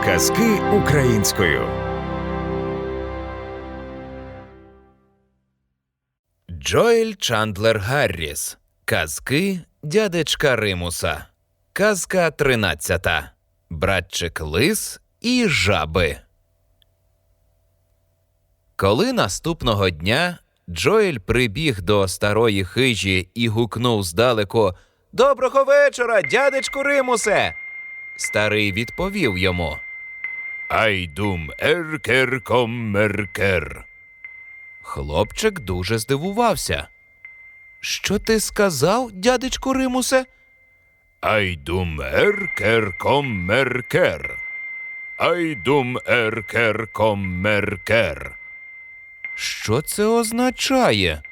Аудіоказки українською. Джоель Чандлер Гарріс. Казки дядечка Римуса. Казка тринадцята. Братчик Лис і жаби. Коли наступного дня Джоель прибіг до старої хижі і гукнув здалеку Доброго вечора, дядечку Римусе. Старий відповів йому. Айдум еркер коммеркер. Хлопчик дуже здивувався. Що ти сказав, дядечку Римусе? Айдум еркер коммеркер. Айдум еркер коммеркер. Що це означає?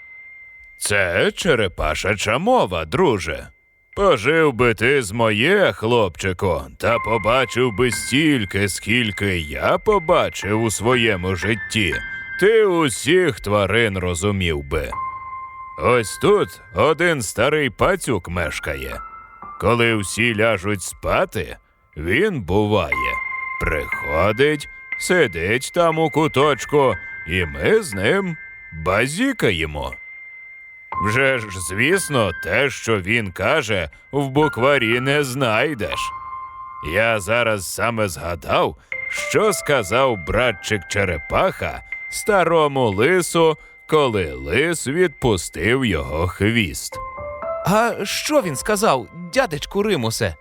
Це черепашача мова, друже. Пожив би ти з моє, хлопчику, та побачив би стільки, скільки я побачив у своєму житті. Ти усіх тварин розумів би. Ось тут один старий пацюк мешкає. Коли всі ляжуть спати, він буває. Приходить, сидить там у куточку, і ми з ним базікаємо. Вже ж, звісно, те, що він каже, в букварі не знайдеш. Я зараз саме згадав, що сказав братчик Черепаха старому лису, коли лис відпустив його хвіст. А що він сказав, дядечку Римусе?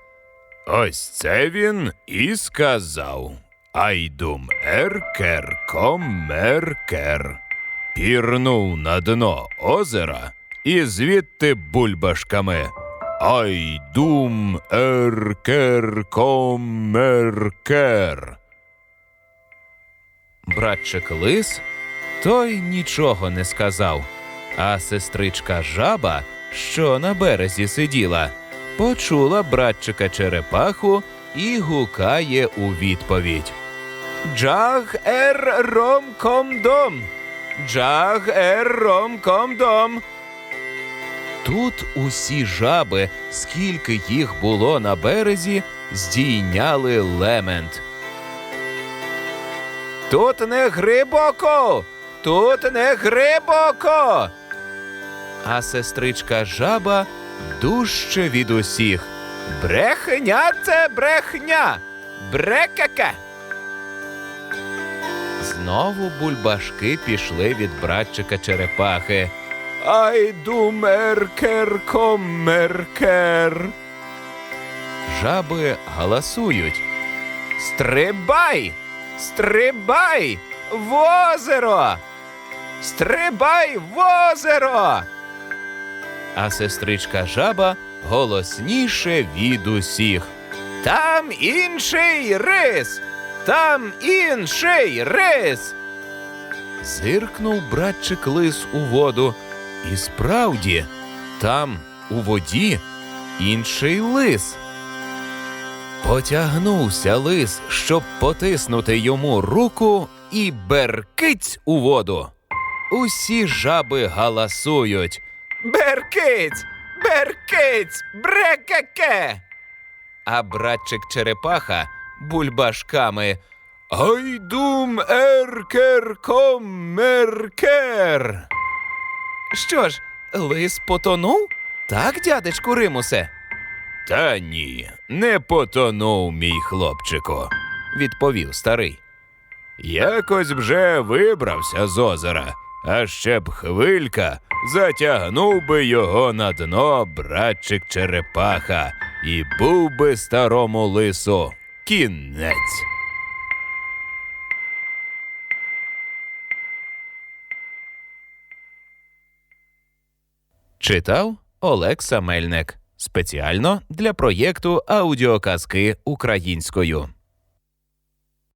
Ось це він і сказав. Айдум еркер комеркер. Пірнув на дно озера і звідти бульбашками. Айдум еркер комеркер. Братчик лис той нічого не сказав, а сестричка жаба, що на березі сиділа, почула братчика черепаху і гукає у відповідь. Джаг ер ром. Джаг ер ром ком дом. Тут усі жаби, скільки їх було на березі, здійняли лемент. Тут не глибоко, тут не глибоко. А сестричка жаба дужче від усіх. Брехня це брехня. Брекаке. Знову бульбашки пішли від братчика черепахи. Айду меркер комеркер. Жаби галасують. Стрибай! Стрибай в озеро! Стрибай в озеро! А сестричка жаба голосніше від усіх. Там інший рис! Там інший рис! Зиркнув братчик лис у воду. І справді, там, у воді, інший лис. Потягнувся лис, щоб потиснути йому руку, і беркиць у воду. Усі жаби галасують. Беркиць! Беркиць! Брекаке! А братчик черепаха бульбашками. Айдум еркер комеркер. Що ж, лис потонув? Так, дядечку Римусе? Та ні, не потонув, мій хлопчику, відповів старий. Якось вже вибрався з озера, а ще б хвилька затягнув би його на дно братчик черепаха, і був би старому лису кінець. Читав Олекса Мельник спеціально для проєкту аудіоказки українською.